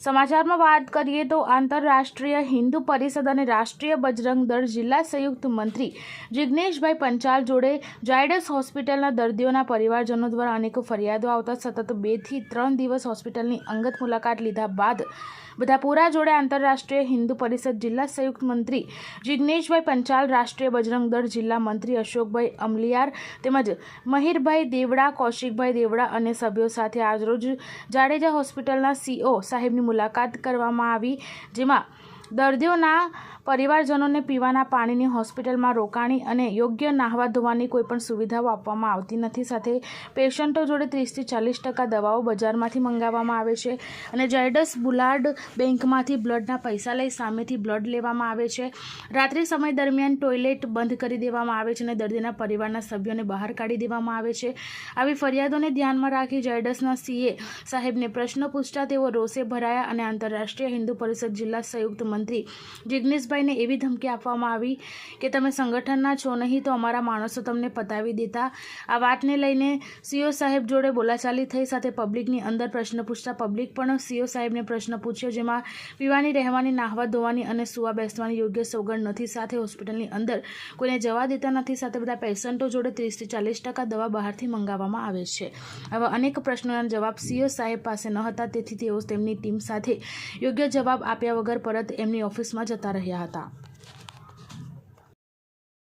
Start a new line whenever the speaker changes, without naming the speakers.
સમાચારમાં વાત કરીએ તો આંતરરાષ્ટ્રીય હિન્દુ પરિષદ અને રાષ્ટ્રીય બજરંગ દળ જિલ્લા સંયુક્ત મંત્રી જિગ્નેશભાઈ પંચાલ જોડે જાયડસ હોસ્પિટલના દર્દીઓના પરિવારજનો દ્વારા અનેકો ફરિયાદો આવતા સતત બેથી ત્રણ દિવસ હોસ્પિટલની અંગત મુલાકાત લીધા બાદ બધા પૂરા જોડે આંતરરાષ્ટ્રીય હિન્દુ પરિષદ જિલ્લા સંયુક્ત મંત્રી જિગ્નેશભાઈ પંચાલ, રાષ્ટ્રીય બજરંગ દળ જિલ્લા મંત્રી અશોકભાઈ અમલિયાર તેમજ મહિરભાઈ દેવડા, કૌશિકભાઈ દેવડા અને સભ્યો સાથે આજરોજ જાડેજા હોસ્પિટલના સીઓ સાહેબની મુલાકાત કરવામાં આવી જેમાં દર્દીઓના પરિવારજનોને પીવાના પાણીની હોસ્પિટલમાં રોકાણી અને યોગ્ય નાહવા ધોવાની કોઈપણ સુવિધાઓ આપવામાં આવતી નથી. સાથે પેશન્ટો જોડે ત્રીસથી ચાલીસ ટકા દવાઓ બજારમાંથી મંગાવવામાં આવે છે અને જાયડસ બુલાર્ડ બેંકમાંથી બ્લડના પૈસા લઈ સામેથી બ્લડ લેવામાં આવે છે. રાત્રિ સમય દરમિયાન ટોયલેટ બંધ કરી દેવામાં આવે છે અને દર્દીના પરિવારના સભ્યોને બહાર કાઢી દેવામાં આવે છે. આવી ફરિયાદોને ધ્યાનમાં રાખી જાયડસના સીએ સાહેબને પ્રશ્ન પૂછતા તેઓ રોષે ભરાયા અને આંતરરાષ્ટ્રીય હિન્દુ પરિષદ જિલ્લા સંયુક્ત મંત્રી જિગ્નેશભાઈને એવી ધમકી આપવામાં આવી કે તમે સંગઠનના છો નહીં તો અમારા માણસો તમને પતાવી દેતા. આ વાતને લઈને સીઓ સાહેબ જોડે બોલાચાલી થઈ સાથે પબ્લિકની અંદર પ્રશ્ન પૂછતા પબ્લિક પણ સીઓ સાહેબને પ્રશ્ન પૂછ્યો જેમાં પીવાની, રહેવાની, નાહવા, ધોવાની અને સુવા બેસવાની યોગ્ય સોગંદ નથી. સાથે હોસ્પિટલની અંદર કોઈને જવા દેતા નથી. સાથે બધા પેશન્ટો જોડે ત્રીસથી ચાલીસ ટકા દવા બહારથી મંગાવવામાં આવે છે. આવા અનેક પ્રશ્નોના જવાબ સીઓ સાહેબ પાસે ન હતા. તેથી તેઓ તેમની ટીમ સાથે યોગ્ય જવાબ આપ્યા વગર પરત એમની ઓફિસમાં જતા રહ્યા હતા